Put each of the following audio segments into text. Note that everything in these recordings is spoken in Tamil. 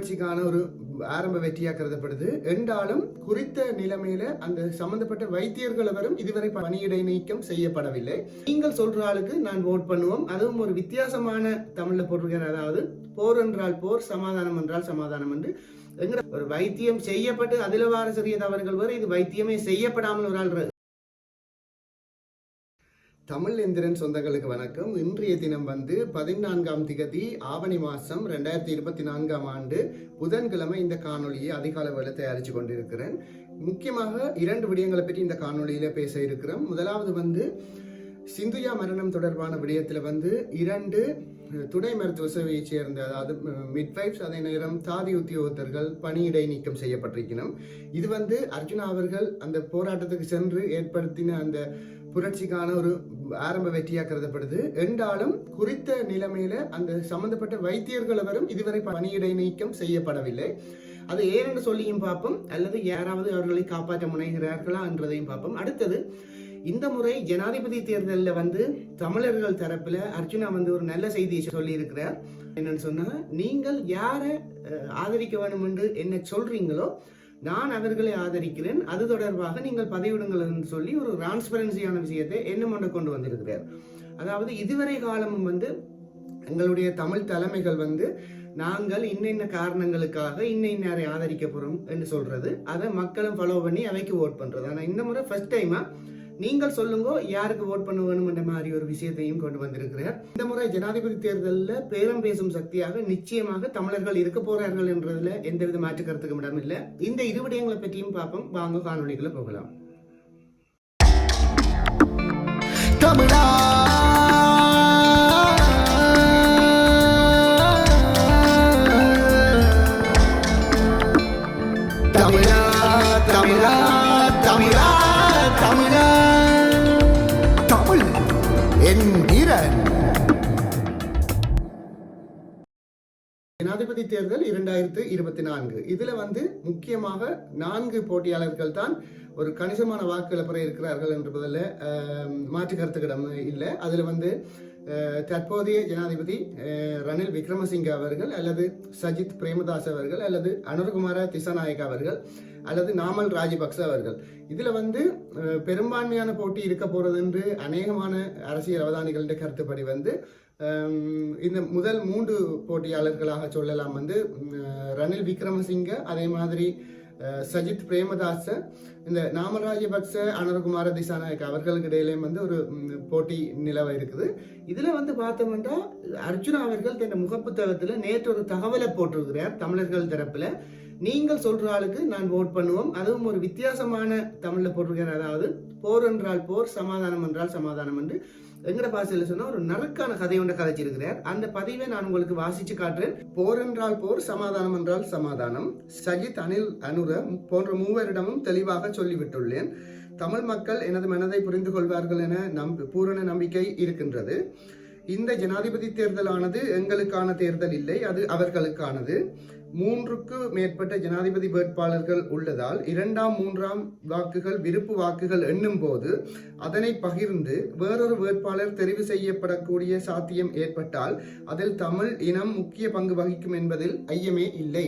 புரட்சிக்கான ஒரு ஆரம்ப வெற்றியாக கருதப்படுது. என்றாலும் குறித்த நிலைமையில அந்த சம்பந்தப்பட்ட வைத்தியர்கள் அவரும் இதுவரை பணியிடை நீக்கம் செய்யப்படவில்லை. நீங்கள் சொல்ற ஆளுக்கு நான் ஓட் பண்ணுவோம். அதுவும் ஒரு வித்தியாசமான தமிழ்ல பொருள்கள் அதாவது போர் என்றால் போர் சமாதானம் என்றால் சமாதானம் என்று. எங்கட ஒரு வைத்தியம் செய்யப்பட்டு அதில் வார சிறிய தவறுகள் வரை இது வைத்தியமே செய்யப்படாமல் ஒரு ஆள் தமிழ் எந்திரன் சொந்தங்களுக்கு வணக்கம். இன்றைய தினம் வந்து பதினான்காம் திகதி ஆவணி மாதம் ரெண்டாயிரத்தி இருபத்தி நான்காம் ஆண்டு புதன்கிழமை இந்த காணொலியை அதிகால வேலை தயாரித்து கொண்டிருக்கிறேன். முக்கியமாக இரண்டு விடயங்களை பற்றி இந்த காணொலியில் பேச இருக்கிறோம். முதலாவது வந்து சிந்துயா மரணம் தொடர்பான விடயத்தில் வந்து இரண்டு துணை மருத்துவ சேவையைச் சேர்ந்த அதாவது மிட்வைப்ஸ் அதே நேரம் தாதி உத்தியோகத்தர்கள் பணியிடை நீக்கம் செய்யப்பட்டிருக்கணும் இது வந்து அர்ஜுனா அவர்கள் அந்த போராட்டத்துக்கு சென்று ஏற்படுத்தின அந்த புரட்சிக்கான ஒரு ஆரம்ப வெற்றியாக கருதப்படுது. என்றாலும் குறித்த நிலைமையில அந்த சம்பந்தப்பட்ட வைத்தியர்கள் அவரும் இதுவரை பணியிடை நீக்கம் செய்யப்படவில்லை. அது ஏனென்று சொல்லியும் பார்ப்போம். அல்லது யாராவது அவர்களை காப்பாற்ற முனைகிறார்களா என்றதையும் பார்ப்போம். அடுத்தது இந்த முறை ஜனாதிபதி தேர்தலில் வந்து தமிழர்கள் தரப்புல அர்ஜுனா வந்து ஒரு நல்ல செய்தியை சொல்லி இருக்கிறார் என்னன்னு சொன்னா நீங்கள் யாரை ஆதரிக்க வேண்டும் என்று என்ன சொல்றீங்களோ நான் அவர்களை ஆதரிக்கிறேன். அது தொடர்பாக நீங்கள் பதிவிடுங்கள் என்று சொல்லி ஒரு டிரான்ஸ்பரன்சியான விஷயத்தை என்ன கொண்டு வந்திருக்கிறார். அதாவது இதுவரை காலமும் வந்து எங்களுடைய தமிழ் தலைமைகள் வந்து நாங்கள் இன்ன காரணங்களுக்காக இன்ன இன்னாரை ஆதரிக்க போகிறோம் என்று சொல்றது. அதை மக்களும் ஃபாலோ பண்ணி அவைக்கு ஓட் பண்றது. ஆனால் இந்த முறை ஃபர்ஸ்ட் டைமா நீங்கள் சொல்லுங்க யாருக்கு ஓட் பண்ண வேணும் என்ற மாதிரி ஒரு விஷயத்தையும் கொண்டு வந்திருக்கிறார். இந்த முறை ஜனாதிபதி தேர்தலில் பேரம் பேசும் சக்தியாக நிச்சயமாக தமிழர்கள் இருக்க போறார்கள் என்றதுல எந்தவித மாற்று கருத்துக்கும் இடம் இல்லை. இந்த இரு விடயங்களை பற்றியும் பார்ப்போம். வாங்க காணொலிகளை போகலாம். தமிழா! தமிழா தமிழா! என்கிறன் ஜனாதிபதி தேர்தல் இரண்டாயிரத்து இருபத்தி நான்கு. இதுல வந்து முக்கியமாக நான்கு போட்டியாளர்கள் தான் ஒரு கணிசமான வாக்குகளை பெற இருக்கிறார்கள் என்பதில் மாற்று கருத்துக்கிடம் இல்லை. அதுல வந்து தற்போதைய ஜனாதிபதி ரணில் விக்ரமசிங்க அவர்கள் அல்லது சஜித் பிரேமதாஸ் அவர்கள் அல்லது அனுர்குமார திசாநாயக் அவர்கள் அல்லது நாமல் ராஜபக்ச அவர்கள். இதில் வந்து பெரும்பான்மையான போட்டி இருக்க போகிறது என்று அநேகமான அரசியல் அவதானிகளின் கருத்துப்படி வந்து இந்த முதல் மூன்று போட்டியாளர்களாக சொல்லலாம் வந்து ரணில் விக்ரமசிங்க அதே மாதிரி சஜித் பிரேமதாச இந்த நாமல் ராஜபக்ச அனர்குமார திசாநாயக் அவர்களுக்கு இடையிலேயும் வந்து ஒரு போட்டி நிலவ இருக்குது. இதுல வந்து பார்த்தோம்னா அர்ஜுனா அவர்கள் தன் முகப்புத்தகத்துல நேற்று ஒரு தகவலை போட்டிருக்கிறார் தமிழர்கள் தரப்புல. நீங்கள் சொல்ற ஆளுக்கு நான் ஓட் பண்ணுவோம். அதுவும் ஒரு வித்தியாசமான தமிழ்ல போட்டிருக்கிறார். அதாவது போர் என்றால் போர் சமாதானம் என்றால் சமாதானம் என்று எங்கட பாசையில் சொன்னால் ஒரு நலக்கான கதை ஒன்றை கதைச்சிருக்கிறார் அந்த பதிவை நான் உங்களுக்கு வாசிச்சு காட்டுறேன். போர் என்றால் போர் சமாதானம் என்றால் சமாதானம். சஜித் அனில் அனுர போன்ற மூவரிடமும் தெளிவாக சொல்லிவிட்டுள்ளேன். தமிழ் மக்கள் எனது மனதை புரிந்து கொள்வார்கள் என நம் பூரண நம்பிக்கை இருக்கின்றது. இந்த ஜனாதிபதி தேர்தலானது எங்களுக்கான தேர்தல் இல்லை அது அவர்களுக்கானது. மூன்றுக்கு மேற்பட்ட ஜனாதிபதி வேட்பாளர்கள் உள்ளதால் இரண்டாம் மூன்றாம் வாக்குகள் விருப்பு வாக்குகள் எண்ணும் போது அதனை பகிர்ந்து வேறொரு வேட்பாளர் தெரிவு செய்யப்படக்கூடிய சாத்தியம் ஏற்பட்டால் அதில் தமிழ் இனம் முக்கிய பங்கு வகிக்கும் என்பதில் ஐயமே இல்லை.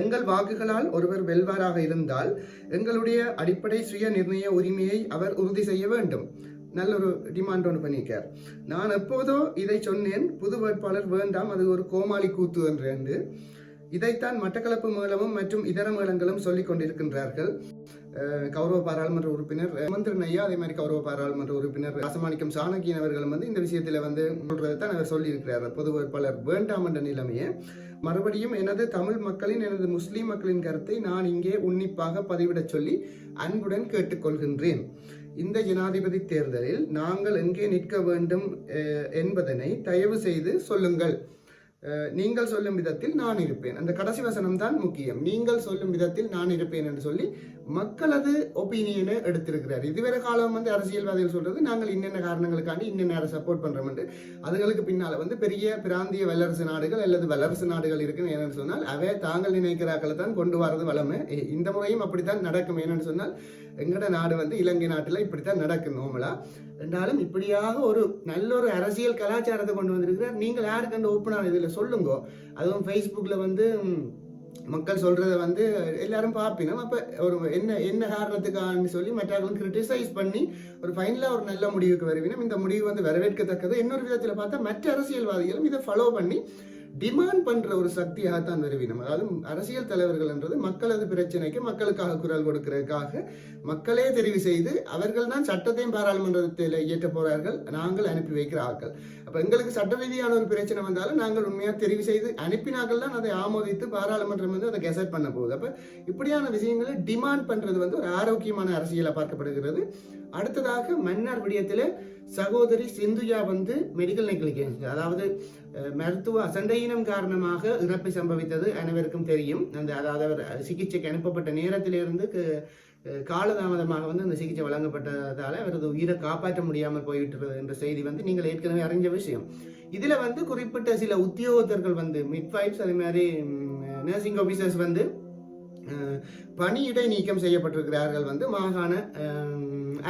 எங்கள் வாக்குகளால் ஒருவர் வெல்வாராக இருந்தால் எங்களுடைய அடிப்படை சுய நிர்ணய உரிமையை அவர் உறுதி செய்ய வேண்டும். நல்ல ஒரு டிமாண்ட் ஒன்று பண்ணியிருக்கார். நான் எப்போதோ இதை சொன்னேன் புது வேட்பாளர் வேண்டாம் அது ஒரு கோமாளி கூத்து என்று இதைத்தான் மட்டக்களப்பு மேளமும் மற்றும் இதர மேளங்களும் சொல்லிக் கொண்டிருக்கின்றார்கள். கௌரவ பாராளுமன்ற உறுப்பினர் மந்திரன் ஐயா அதே மாதிரி கௌரவ பாராளுமன்ற உறுப்பினர் ராசமாணிக்கம் சாணக்கியன் அவர்களும் வந்து இந்த விஷயத்தில் வந்து சொல்றதை தான் அவர் சொல்லியிருக்கிறார். பொது வேட்பாளர் வேண்டாம் என்ற நிலைமையை. மறுபடியும் எனது தமிழ் மக்களின் எனது முஸ்லீம் மக்களின் கருத்தை நான் இங்கே உன்னிப்பாக பதிவிடச் சொல்லி அன்புடன் கேட்டுக்கொள்கின்றேன். இந்த ஜனாதிபதி தேர்தலில் நாங்கள் எங்கே நிற்க வேண்டும் அஹ், என்பதனை தயவு செய்து சொல்லுங்கள். அஹ், நீங்கள் சொல்லும் விதத்தில் நான் இருப்பேன். அந்த கடைசி வசனம் தான் முக்கியம். நீங்கள் சொல்லும் விதத்தில் நான் இருப்பேன் என்று சொல்லி மக்களது ஒப்பீனியனை எடுத்திருக்கிறார். இதுவரை காலம் வந்து அரசியல்வாதிகள் சொல்றது நாங்கள் இன்னென்ன காரணங்களுக்காண்டி இன்னென்ன சப்போர்ட் பண்றோம் என்று. அதுகளுக்கு பின்னால வந்து பெரிய பிராந்திய வல்லரசு நாடுகள் அல்லது வல்லரசு நாடுகள் இருக்குன்னு என்னன்னு சொன்னால் அவை தாங்கள் நினைக்கிறார்களை தான் கொண்டு வரது வளமை. இந்த முறையும் அப்படித்தான் நடக்கும் என்னன்னு சொன்னால் எங்கட நாடு வந்து இலங்கை நாட்டில் இப்படித்தான் நடக்கும் நோமலா என்றாலும் இப்படியாக ஒரு நல்ல ஒரு அரசியல் கலாச்சாரத்தை கொண்டு வந்திருக்கிறார். நீங்கள் யாருக்கு அந்த ஓப்பனாக இதில் சொல்லுங்க. அதுவும் ஃபேஸ்புக்கில் வந்து மக்கள் சொல்றதை வந்து எல்லாரும் பார்ப்பினோம். அப்போ ஒரு என்ன என்ன காரணத்துக்கான்னு சொல்லி மற்றவர்களும் கிரிட்டிசைஸ் பண்ணி ஒரு ஃபைனலாக ஒரு நல்ல முடிவுக்கு வருவினோம். இந்த முடிவு வந்து வரவேற்கத்தக்கது. இன்னொரு விதத்தில் பார்த்தா மற்ற அரசியல்வாதிகளும் இதை ஃபாலோ பண்ணி டிமாண்ட் பண்ற ஒரு சக்தியாகத்தான் வருவினம் அதாவது அரசியல் தலைவர்கள் என்றது மக்களது பிரச்சனைக்கு மக்களுக்காக குரல் கொடுக்கிறதுக்காக மக்களே தெரிவு செய்து அவர்கள் தான் சட்டத்தையும் பாராளுமன்றத்தில் இயற்ற போறார்கள் நாங்கள் அனுப்பி வைக்கிற ஆட்கள். அப்ப எங்களுக்கு சட்ட ரீதியான ஒரு பிரச்சனை வந்தாலும் நாங்கள் உண்மையாக தெரிவு செய்து அனுப்பினார்கள் தான் அதை ஆமோதித்து பாராளுமன்றம் வந்து அதை கெசட் பண்ண போகுது. அப்ப இப்படியான விஷயங்களை டிமாண்ட் பண்றது வந்து ஒரு ஆரோக்கியமான அரசியலா பார்க்கப்படுகிறது. அடுத்ததாக மன்னார் விடயத்தில் சகோதரி சிந்துஜா வந்து மெடிக்கல் நெக்லிகன்ஸ் அதாவது மருத்துவ அசண்டையினம் காரணமாக இறப்பு சம்பவித்தது அனைவருக்கும் தெரியும். அந்த அதாவது அவர் சிகிச்சைக்கு அனுப்பப்பட்ட நேரத்திலிருந்து காலதாமதமாக வந்து அந்த சிகிச்சை வழங்கப்பட்டதால் அவரது உயிரை காப்பாற்ற முடியாமல் போய்விட்டது என்ற செய்தி வந்து நீங்கள் ஏற்கனவே அறிஞ்ச விஷயம். இதில் வந்து குறிப்பிட்ட சில உத்தியோகத்தர்கள் வந்து மிட்வைப்ஸ் அதே மாதிரி நர்சிங் ஆஃபீஸர்ஸ் வந்து பணியிடை நீக்கம் செய்யப்பட்டிருக்கிறார்கள் வந்து மாகாண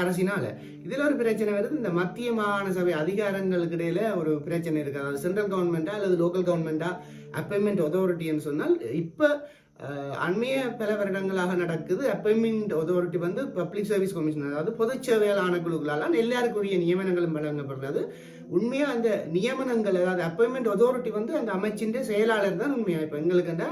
அரசினால. இதுல ஒரு பிரச்சனை வருது. இந்த மத்திய மாகாண சபை அதிகாரங்களுக்கு இடையில ஒரு பிரச்சனை இருக்கு. அதாவது சென்ட்ரல் கவர்மெண்டா அல்லது லோக்கல் கவர்மெண்டா அப்பாயின்மெண்ட் அத்தாரிட்டின்னு சொன்னால் இப்போ அண்மைய பல வருடங்களாக நடக்குது. அப்பாயின்மெண்ட் அத்தாரிட்டி வந்து பப்ளிக் சர்வீஸ் கமிஷன் அதாவது பொதுச் சேவையால் ஆணைக்குழுக்களால் எல்லாருக்குரிய நியமனங்களும் வழங்கப்படுறது உண்மையாக அந்த நியமனங்கள் அதாவது அப்பாயின்மெண்ட் அத்தாரிட்டி வந்து அந்த அமைச்சின் செயலாளர் தான் உண்மையாக இப்போ எங்களுக்கு அந்த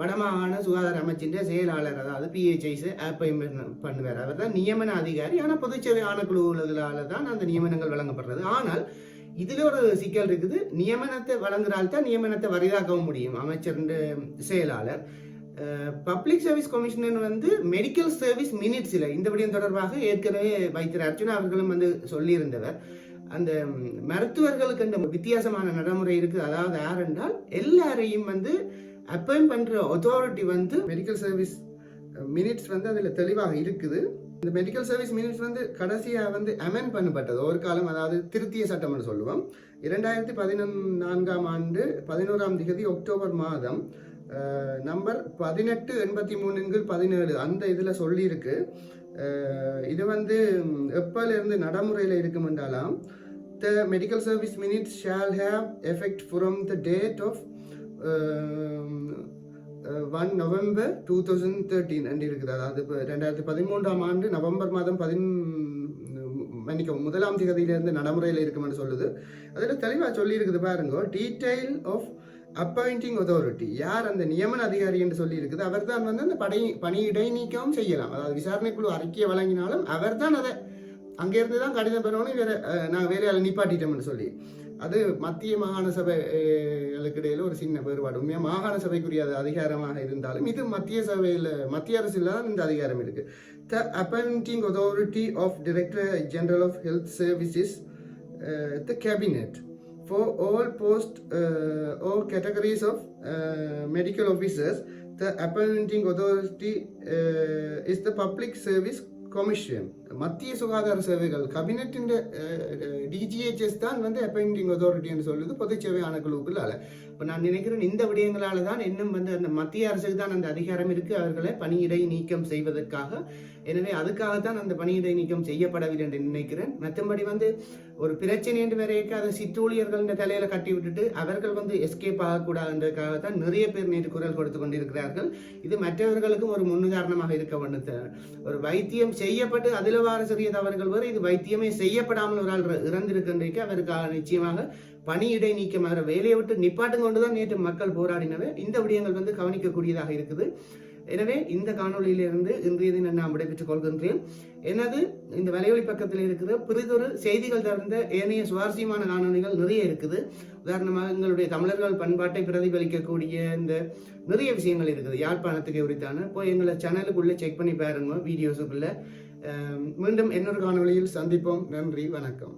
வடமாகாண சுகாதார அமைச்சின் செயலாளர் அதாவது பிஹெச்ஐஸ் அப்பாயின்மெண்ட் பண்ணுவார். அவர் தான் நியமன அதிகாரி. ஆனால் பொதுச்சேவை ஆணைக்குழுக்களால தான் அந்த நியமனங்கள் வழங்கப்படுறது ஆனால் இதுல ஒரு சிக்கல் இருக்குது. நியமனத்தை வழங்குறால் தான் நியமனத்தை வரிதாக்கவும் முடியும். அமைச்சர் செயலாளர். பப்ளிக் சர்வீஸ் கமிஷனர் வந்து மெடிக்கல் சர்வீஸ் மினிட்ஸில் இந்த விடயம் தொடர்பாக ஏற்கனவே வைத்திர அர்ஜுனா அவர்களும் வந்து சொல்லியிருந்தவர். அந்த மருத்துவர்களுக்கு அந்த வித்தியாசமான நடைமுறை இருக்கு. அதாவது யார் என்றால் எல்லாரையும் வந்து அப்பாயிண்ட் பண்ற அத்தாரிட்டி வந்து மெடிக்கல் சர்வீஸ் மினிட்ஸ் வந்து அதில் தெளிவாக இருக்குது. இந்த மெடிக்கல் சர்வீஸ் மினிட்ஸ் வந்து கடைசியாக வந்து அமெண்ட் பண்ணப்பட்டது. ஒரு காலம் அதாவது திருத்திய சட்டம்னு சொல்லுவோம். இரண்டாயிரத்தி பதினான்காம் ஆண்டு பதினோராம் திகதி அக்டோபர் மாதம். நம்பர் பதினெட்டு எண்பத்தி மூணுங்கள் பதினேழு. அந்த இதில் சொல்லியிருக்கு. இது வந்து எப்போலேருந்து நடைமுறையில் இருக்கும் என்றாலாம் the medical service minutes shall have effect from the date of one November two thousand thirteen and இருக்குது அதாவது இப்போ ரெண்டாயிரத்தி பதிமூன்றாம் ஆண்டு நவம்பர் மாதம் பதின் மன்னிக்கவும் முதலாம் தேதியிலிருந்து நடைமுறையில் இருக்கும்னு சொல்லுது. அதில் தெளிவாக சொல்லியிருக்குது பாருங்க டீட்டெயில் ஆஃப் அப்பாயிண்டிங் அத்தாரிட்டி யார் அந்த நியமன அதிகாரி என்று சொல்லி இருக்குது அவர் தான் வந்து அந்த படை பணி இடைநீக்கம் செய்யலாம். அதாவது விசாரணைக்குழு அறிக்கையை வழங்கினாலும் அவர் தான் அதை அங்கேருந்து தான் கடிதம் பெறணும் வேற நான் வேலையால் நிப்பாட்டிட்டோம்னு சொல்லி. அது மத்திய மாகாண சபைகளுக்கு இடையில ஒரு சின்ன வேறுபாடு. உண்மையாக மாகாண சபைக்குரிய அதிகாரமாக இருந்தாலும் இது மத்திய சபையில் மத்திய அரசில் தான் இந்த அதிகாரம் இருக்கு. The appointing authority of director general of health services the cabinet for all post uh, or categories of uh, medical officers the appointing authority uh, is the public service commission மத்திய சுகாதார சேவைகள் கபினட்டின் டிஜிஹெச்எஸ் தான் வந்து அப்பாயிண்டிங் அத்தாரிட்டின்னு சொல்லுது பொதுச் சேவை ஆணைக்குழுக்குள்ளால இப்போ நான் நினைக்கிறேன் இந்த விடயங்களால தான் இன்னும் வந்து அந்த மத்திய அரசுக்கு தான் அந்த அதிகாரம் இருக்கு. அவர்களை பணியிடை நீக்கம் செய்வதற்காக. எனவே அதுக்காகத்தான் அந்த பணியிடை நீக்கம் செய்யப்படவில்லை என்று நினைக்கிறேன். மற்றபடி வந்து ஒரு பிரச்சனை என்று வரைக்கும் அதை சிற்றூழியர்கள் இந்த தலையில கட்டி விட்டுட்டு அவர்கள் வந்து எஸ்கேப் ஆகக்கூடாதுன்றதுக்காக தான் நிறைய பேர் நேற்று குரல் கொடுத்து கொண்டிருக்கிறார்கள். இது மற்றவர்களுக்கும் ஒரு முன்னுதாரணமாக இருக்க வேண்டும் ஒரு வைத்தியம் செய்யப்பட்டு அதில் வருவார சிறிய தவறுகள் வேறு இது வைத்தியமே செய்யப்படாமல் ஒரு ஆள் இறந்திருக்கின்றைக்கு அவருக்காக நிச்சயமாக பணியிடை நீக்கம் அவரை வேலையை விட்டு நிப்பாட்டும் கொண்டுதான் நேற்று மக்கள் போராடினவை இந்த விடயங்கள் வந்து கவனிக்கக்கூடியதாக இருக்குது. எனவே இந்த காணொளியிலிருந்து இன்றைய தினம் நான் விடைபெற்றுக் கொள்கின்றேன். எனது இந்த வலையொலி பக்கத்தில் இருக்கிற பிறிதொரு செய்திகள் சார்ந்த ஏனைய சுவாரஸ்யமான காணொலிகள் நிறைய இருக்குது. உதாரணமாக எங்களுடைய தமிழர்கள் பண்பாட்டை பிரதிபலிக்கக்கூடிய இந்த நிறைய விஷயங்கள் இருக்குது. யாழ்ப்பாணத்துக்கு உரித்தான. போய் எங்களை சேனலுக்குள்ளே செக் பண்ணி பாருங்க வீடியோஸுக்குள்ளே மீண்டும் இன்னொரு காணொளியில் சந்திப்போம் நன்றி வணக்கம்